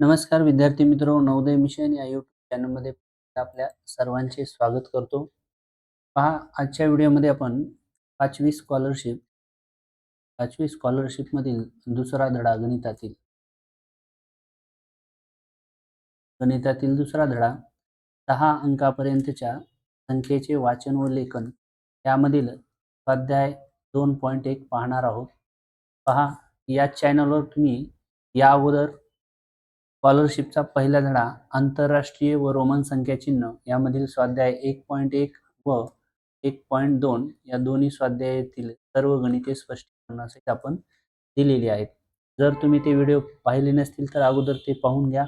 नमस्कार विद्यार्थी मित्र. नवोदय मिशन या युट्यूब चॅनलमध्ये आपल्या सर्वांचे स्वागत करतो. पहा आजच्या व्हिडिओमध्ये आपण पाचवी स्कॉलरशिप पाचवी स्कॉलरशिपमधील दुसरा धडा गणितातील. गणितातील दुसरा धडा दहा अंकापर्यंतच्या संख्येचे वाचन व लेखन यामधील स्वाध्याय दोन पॉईंट एक पाहणार आहोत. पहा या चॅनलवर तुम्ही या अगोदर स्कॉलरशिपचा पहिला धडा आंतरराष्ट्रीय व रोमन संख्या चिन्ह यामधील स्वाध्याय एक पॉईंट एक व एक पॉईंट दोन या दोन्ही स्वाध्यायातील सर्व गणिते स्पष्टीकरणासाठी आपण दिलेली आहेत. जर तुम्ही ते व्हिडिओ पाहिले नसतील तर अगोदर ते पाहून घ्या.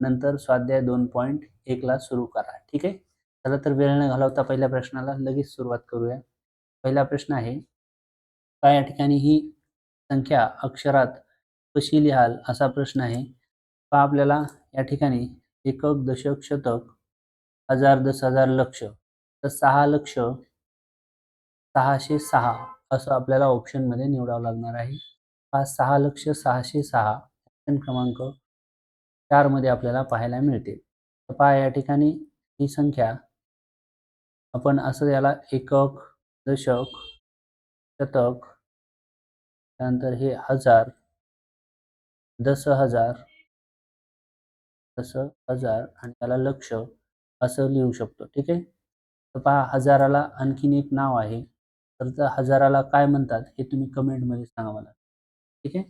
नंतर स्वाध्याय दोन पॉईंट एकला सुरू करा. ठीक आहे? चला तर वेळ न घालवता पहिल्या प्रश्नाला लगेच सुरुवात करूया. पहिला प्रश्न आहे का या ठिकाणी ही संख्या अक्षरात कशी लिहाल असा प्रश्न आहे. पहा आपल्याला या ठिकाणी एकक दशक शतक हजार दस हजार लक्ष तर सहा लक्ष सहाशे सहा असं आपल्याला ऑप्शनमध्ये निवडावं लागणार आहे. हा सहा लक्ष सहाशे सहा ऑप्शन क्रमांक चारमध्ये आपल्याला पाहायला मिळते तर पहा या ठिकाणी ही संख्या आपण असं याला एकक दशक शतक त्यानंतर हे हजार दस हजार तसं हजार आणि त्याला लक्ष असं लिहू शकतो. ठीक आहे? तर पहा हजाराला आणखीन एक नाव आहे. तर त्या हजाराला काय म्हणतात हे तुम्ही कमेंटमध्ये सांगा मला. ठीक आहे?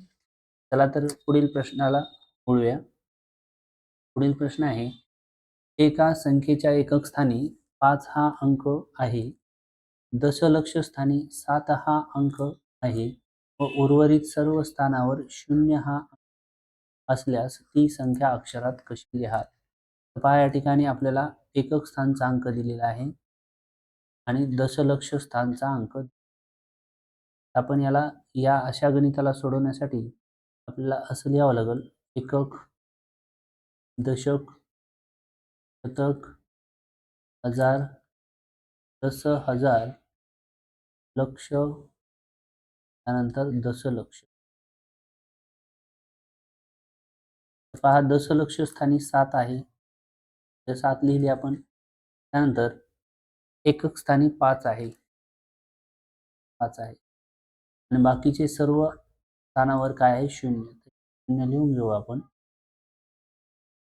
चला तर पुढील प्रश्नाला बोलूया पुढील प्रश्न आहे एका संख्येच्या एकक स्थानी पाच हा अंक आहे. दशलक्ष स्थानी सात हा अंक आहे. व उर्वरित सर्व स्थानावर शून्य हा असल्यास ती संख्या अक्षरात कशी लिहाल? पहा या ठिकाणी आपल्याला एकक स्थानचा अंक दिलेला आहे आणि दशलक्ष स्थानचा अंक आपण याला या अशा गणिताला सोडवण्यासाठी आपल्याला असं लिहावं लागेल एकक दशक शतक हजार दस हजार लक्ष त्यानंतर दशलक्ष. पहा दशलक्ष स्थानी सात आहे. तर सात लिहिली आपण. त्यानंतर एकक स्थानी पाच आहे. पाच आहे. आणि बाकीचे सर्व स्थानावर काय आहे? शून्य. शून्य लिहून घेऊ आपण.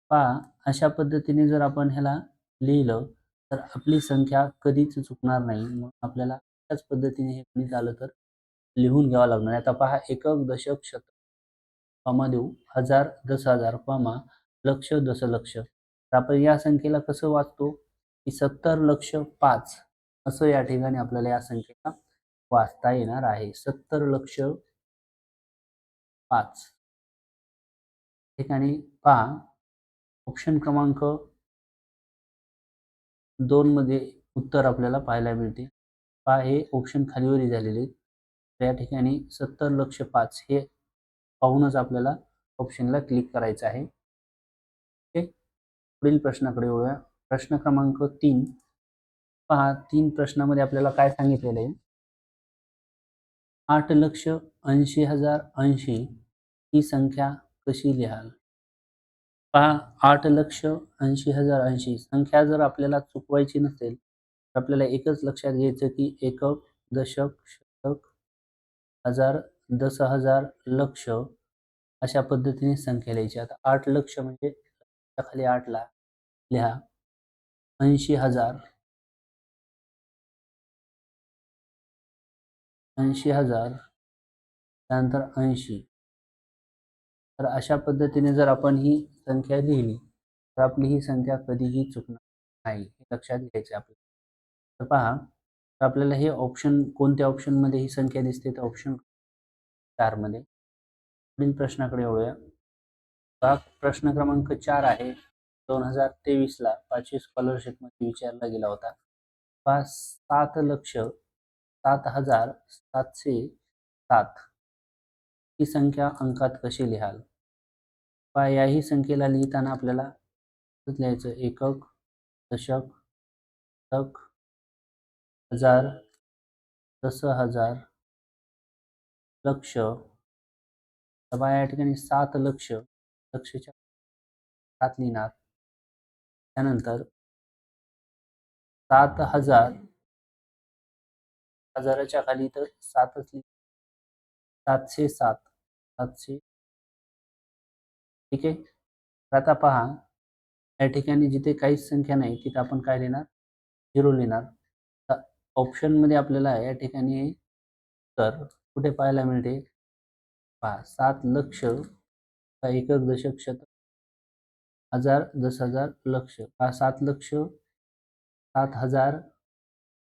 पहा अशा पद्धतीने जर आपण ह्याला लिहिलं तर आपली संख्या कधीच चुकणार नाही. मग आपल्याला त्याच पद्धतीने हे गणित आलं तर लिहून घ्यावं लागणार. आता पहा एकक दशक शतक. कॉमा देऊ हजार दस हजार कॉमा लक्ष दशलक्ष तर आपण या संख्येला कसं वाचतो? की सत्तर लक्ष पाच असं या ठिकाणी आपल्याला या संख्येला वाचता येणार आहे. सत्तर लक्ष पाच. ठिकाणी पहा. ऑप्शन क्रमांक दोन मध्ये उत्तर आपल्याला पाहायला मिळते. पहा हे ऑप्शन खालीवरी झालेले या ठिकाणी सत्तर लक्ष पाच हे पाहूनच आपल्याला ऑप्शनला क्लिक करायचं आहे. ओके पुढील प्रश्नाकडे वळूया. प्रश्न क्रमांक तीन. पहा तीन प्रश्नामध्ये आपल्याला काय सांगितलेलं आहे? आठ लक्ष ऐंशी हजार ऐंशी ही संख्या कशी लिहाल? पहा आठ लक्ष ऐंशी हजार ऐंशी. संख्या जर आपल्याला चुकवायची नसेल तर आपल्याला एकच लक्षात घ्यायचं की एकक दशक शतक हजार दस हजार लक्ष अशा पद्धतीने संख्या लिहायची. आता आठ लक्ष म्हणजे खाली आठला लिहा. ऐंशी हजार. ऐंशी हजार. त्यानंतर ऐंशी. तर अशा पद्धतीने जर आपण ही संख्या लिहिली तर आपली ही संख्या कधीही चुकणार नाही हे लक्षात घ्यायचे आपल्याला. तर पहा तर आपल्याला हे ऑप्शन कोणत्या ऑप्शनमध्ये ही संख्या दिसते? तर ऑप्शन चारमध्ये. पुढील प्रश्नाकडे वळूया. प्रश्न क्रमांक चार आहे. दोन हजार तेवीसला पाचवी स्कॉलरशिपमध्ये विचारला गेला होता. पाच सात लक्ष सात हजार सातशे सात. ही संख्या अंकात कशी लिहाल? पा याही संख्येला लिहिताना आपल्याला लिहायचं? एकक दशक शतक हजार दस हजार लक्ष. सभा या ठिकाणी सात लक्ष लक्षच्या सात लिहिणार. त्यानंतर सात हजार. हजाराच्या खाली तर सातच सातशे सात सातशे. ठीक आहे? तर आता पहा या ठिकाणी जिथे काहीच संख्या नाही तिथे आपण काय लिहिणार? झिरो लिहिणार. ऑप्शनमध्ये आपल्याला या ठिकाणी तर कुठे पाहायला मिळते? पहा सात लक्ष का एकक दशक शतक? हजार दस हजार लक्ष. पहा सात लक्ष सात हजार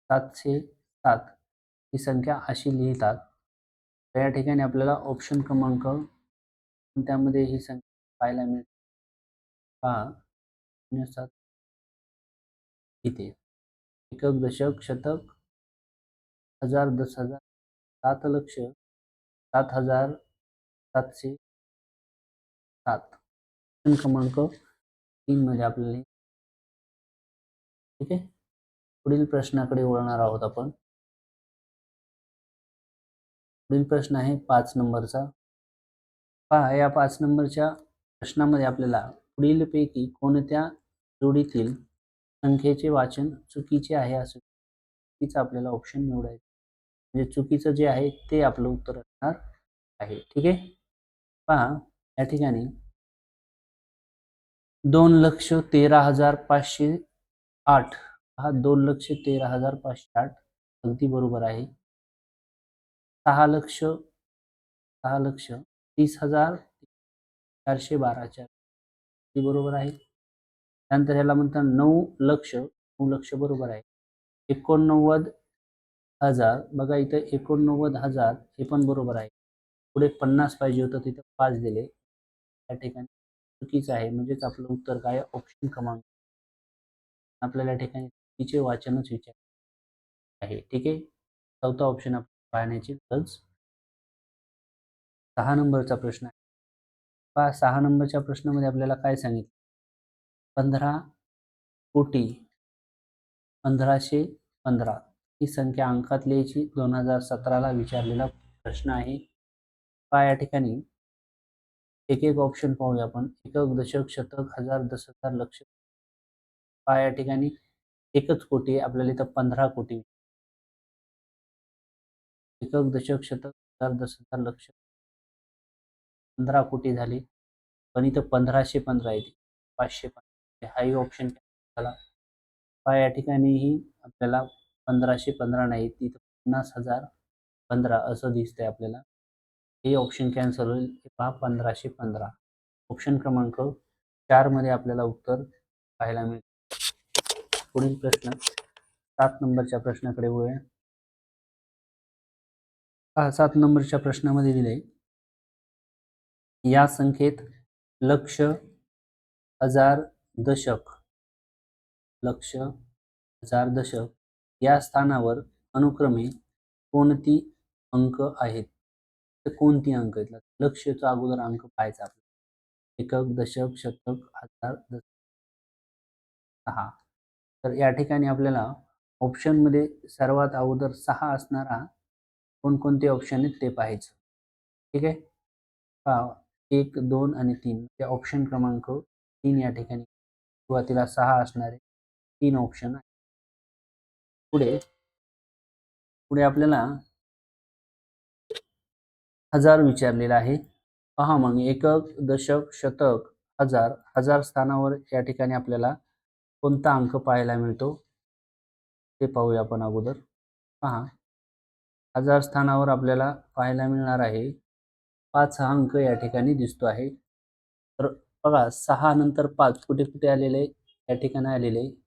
सातशे सात. ही संख्या अशी लिहितात. तर या ठिकाणी आपल्याला ऑप्शन क्रमांक त्यामध्ये ही संख्या पाहायला मिळते. पहा शून्य सात. इथे. एकक दशक शतक हजार दस हजार. सात लक्ष सात हजार सातशे सात. क्रमांक तीन मध्ये आपल्याला. ठीक आहे? पुढील प्रश्नाकडे वळणार आहोत आपण. पुढील प्रश्न आहे पाच नंबरचा. पहा या पाच नंबरच्या प्रश्नामध्ये आपल्याला पुढीलपैकी कोणत्या जोडीतील संख्येचे वाचन चुकीचे आहे असं चुकीचं आपल्याला ऑप्शन निवडायचं म्हणजे चुकीचं जे आहे ते आपलं उत्तर असणार आहे. ठीक आहे? पहा या ठिकाणी. दोन लक्ष तेरा हजार पाचशे आठ. हा दोन लक्ष तेरा हजार पाचशे आठ. अगदी बरोबर आहे. सहा लक्ष सहा लक्ष तीस हजार चारशे बाराच्या. अगदी बरोबर आहे. त्यानंतर ह्याला म्हणतात नऊ लक्ष नऊ लक्ष बरोबर आहे. एकोणनव्वद हजार. बघा इथं एकोणनव्वद हजार हे पण बरोबर आहे. पुढे पन्नास पाहिजे होतं तिथं पाच दिले. त्या ठिकाणी चुकीचं आहे. म्हणजेच आपलं उत्तर काय? ऑप्शन क्रमांक. आपल्याला या ठिकाणी चुकीचे वाचनच विचार आहे. ठीक आहे? चौथा ऑप्शन आपण पाहण्याची गरज. सहा नंबरचा प्रश्न आहे. पहा सहा नंबरच्या प्रश्नामध्ये आपल्याला काय सांगितलं? पंधरा कोटी. पंधराशे पंधरा. ही संख्या अंकात लिहायची. दोन हजार सतराला विचारलेला प्रश्न आहे. पहा या ठिकाणी एक एक ऑप्शन पाहूया आपण. एकक दशक शतक हजार दस हजार लक्ष. पहा या ठिकाणी एकच कोटी आपल्याला इथं पंधरा कोटी एकक दशक शतक हजार दस हजार लक्ष. पंधरा कोटी झाली. पण इथं पंधराशे पंधरा येते पाचशे पंधरा. हाही ऑप्शन झाला पहा या ठिकाणीही आपल्याला पंधराशे पंधरा नाही तिथं पन्नास हजार पंधरा असं दिसतंय आपल्याला. हे ऑप्शन कॅन्सल होईल. हे पहा पंधराशे पंधरा. ऑप्शन क्रमांक चारमध्ये आपल्याला उत्तर पाहायला मिळेल पुढील प्रश्न. सात नंबरच्या प्रश्नाकडे वळूया. हा सात नंबरच्या प्रश्नामध्ये दिले या संख्येत लक्ष हजार दशक. लक्ष हजार दशक. या स्थानावर अनुक्रमे कोणती अंक आहेत? तर कोणती अंक आहेत? लक्षचा अगोदर अंक पाहायचा आपल्याला. एकक दशक शतक हजार दशक. सहा. तर या ठिकाणी आपल्याला ऑप्शनमध्ये सर्वात अगोदर सहा असणारा कोणकोणते ऑप्शन आहेत ते पाहायचं. ठीक आहे? पहा. एक दोन आणि तीन. ते ऑप्शन क्रमांक तीन या ठिकाणी सुरुवातीला सहा असणारे तीन ऑप्शन पुढे पुढे आपल्याला हजार विचारलेला आहे. पहा मग एकक दशक शतक हजार हजार स्थानावर या ठिकाणी आपल्याला कोणता अंक पाहायला मिळतो? ते पाहूया आपण अगोदर. पहा हजार स्थानावर आपल्याला पाहायला मिळणार आहे. पाच हा अंक या ठिकाणी दिसतो आहे. तर बघा सहा नंतर पाच कुठे कुठे आलेले? या ठिकाणी आलेले.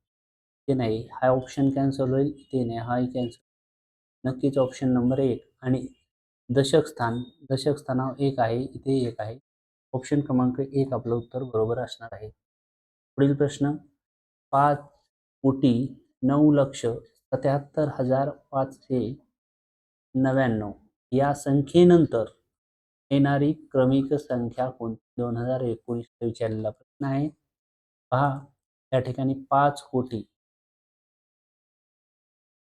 ते नाही. हा ऑप्शन कॅन्सल होईल ते नाही. हाही कॅन्सल नक्कीच ऑप्शन नंबर एक. आणि दशक स्थान दशक स्थानावर एक आहे इथे एक आहे. ऑप्शन क्रमांक एक आपलं उत्तर बरोबर असणार आहे. पुढील प्रश्न. पाच कोटी नऊ लक्ष सत्याहत्तर हजार पाचशे नव्याण्णव. या संख्येनंतर येणारी क्रमिक संख्या कोणती? दोन हजार एकोणीस विचारलेला प्रश्न आहे. पहा. या ठिकाणी पाच कोटी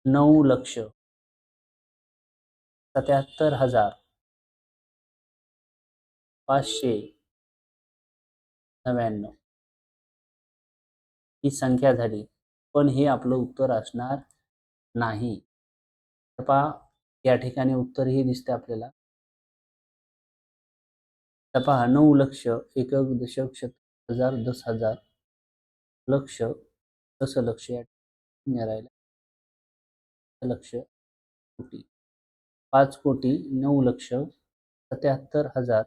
नऊ लक्ष. सत्याहत्तर हजार. पाचशे नव्याण्णव. ही संख्या झाली पण हे आपलं उत्तर असणार नाही. तर पहा या ठिकाणी उत्तर हे दिसते आपल्याला. तर पहा नऊ लक्ष एक दशक शत हजार दस हजार. लक्ष दशलक्ष या ठिकाणी लक्ष कोटी. पाच कोटी नऊ लक्ष सत्याहत्तर हजार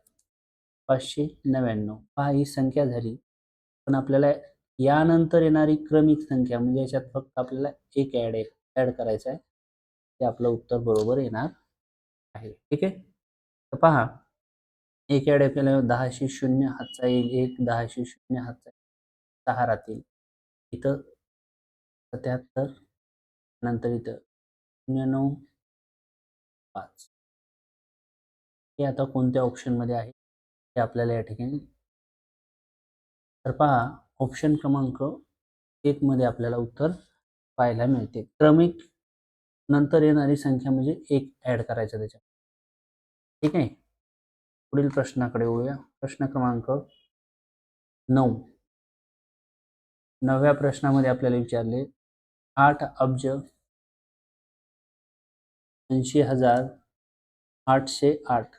पाचशे नव्याण्णव. पहा ही संख्या झाली. पण आपल्याला यानंतर येणारी क्रमिक संख्या म्हणजे याच्यात फक्त आपल्याला एक ॲड ॲड करायचं आहे. ते आपलं उत्तर बरोबर येणार आहे. ठीक आहे? तर पहा एक ॲड आपल्याला दहाशे शून्य हातचा येईल. एक दहाशे शून्य हातचा सहा राहतील. इथं सत्याहत्तर नंतर इथं शून्य नऊ पाच. हे आता कोणत्या ऑप्शनमध्ये आहे? ते आपल्याला या ठिकाणी तर पहा ऑप्शन क्रमांक एक मध्ये आपल्याला उत्तर पाहायला मिळते. क्रमिक नंतर येणारी संख्या म्हणजे एक ऍड करायचं त्याच्यात. ठीक आहे? पुढील प्रश्नाकडे वळूया. प्रश्न क्रमांक नऊ. नवव्या प्रश्नामध्ये आपल्याला विचारले आठ अब्ज ऐंशी हजार आठशे आठ.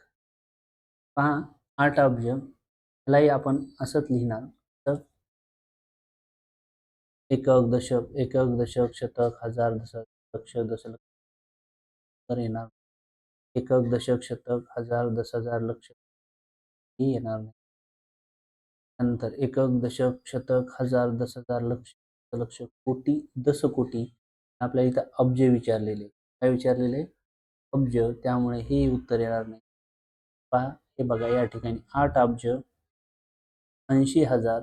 पहा आठ अब्ज. ह्यालाही आपण असंच लिहिणार. तर? एकक दशक एकक दशक शतक हजार दशक लक्ष दशलक्ष. तर येणार एकक दशक शतक हजार दस हजार लक्ष. ही येणार नाही. नंतर एकक दशक शतक हजार दस हजार लक्ष. लक्ष कोटी दस कोटी. आपल्या इथं अब्ज विचारलेले. काय विचारलेले? अब्ज त्यामुळे हे उत्तर येणार नाही. पहा हे बघा या ठिकाणी आठ अब्ज ऐंशी हजार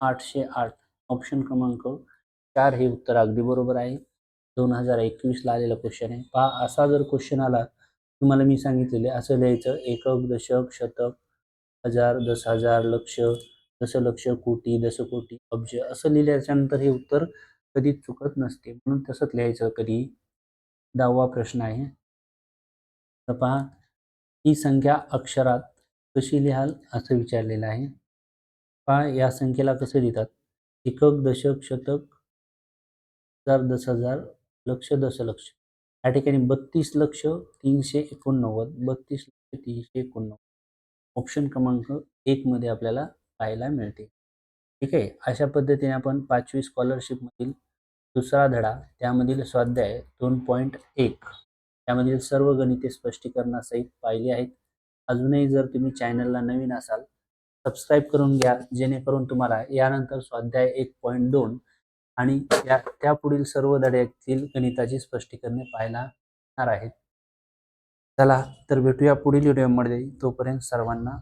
आठशे आठ. ऑप्शन क्रमांक चार हे उत्तर अगदी बरोबर आहे. दोन हजार एकवीसला आलेला क्वेश्चन आहे. पहा असा जर क्वेश्चन आला तुम्हाला मी सांगितलेले असं लिहायचं एकक दशक शतक हजार दस हजार लक्ष दशलक्ष कोटी दशकोटी अब्ज असं लिहिल्याच्यानंतर हे उत्तर कधीच चुकत नसते. म्हणून तसंच लिहायचं कधी? दहावा प्रश्न आहे. तर पहा ही संख्या अक्षरात कशी लिहाल असं विचारलेलं आहे. पहा या संख्येला कसं लिहितात एकक दशक शतक हजार दस हजार लक्ष दशलक्ष या ठिकाणी बत्तीस लक्ष तीनशे एकोणनव्वद बत्तीस लक्ष तीनशे एकोणनव्वद. ऑप्शन क्रमांक एक मध्ये आपल्याला पाहायला मिळते. ठीक आहे? अशा पद्धतीने आपण पाचवी स्कॉलरशिपमधील दुसरा धडा त्यामधील स्वाध्याय दोन पॉईंट एक. त्यामधील सर्व गणिते स्पष्टीकरणासहित पाहिली आहेत. अजूनही जर तुम्ही चॅनलला नवीन असाल सबस्क्राईब करून घ्या जेणेकरून तुम्हाला यानंतर स्वाध्याय एक पॉईंट दोन आणि या त्यापुढील सर्व धड्यातील गणिताची स्पष्टीकरणे पाहायला येणार आहेत. चला तर भेटूया पुढील व्हिडिओमध्ये. तोपर्यंत सर्वांना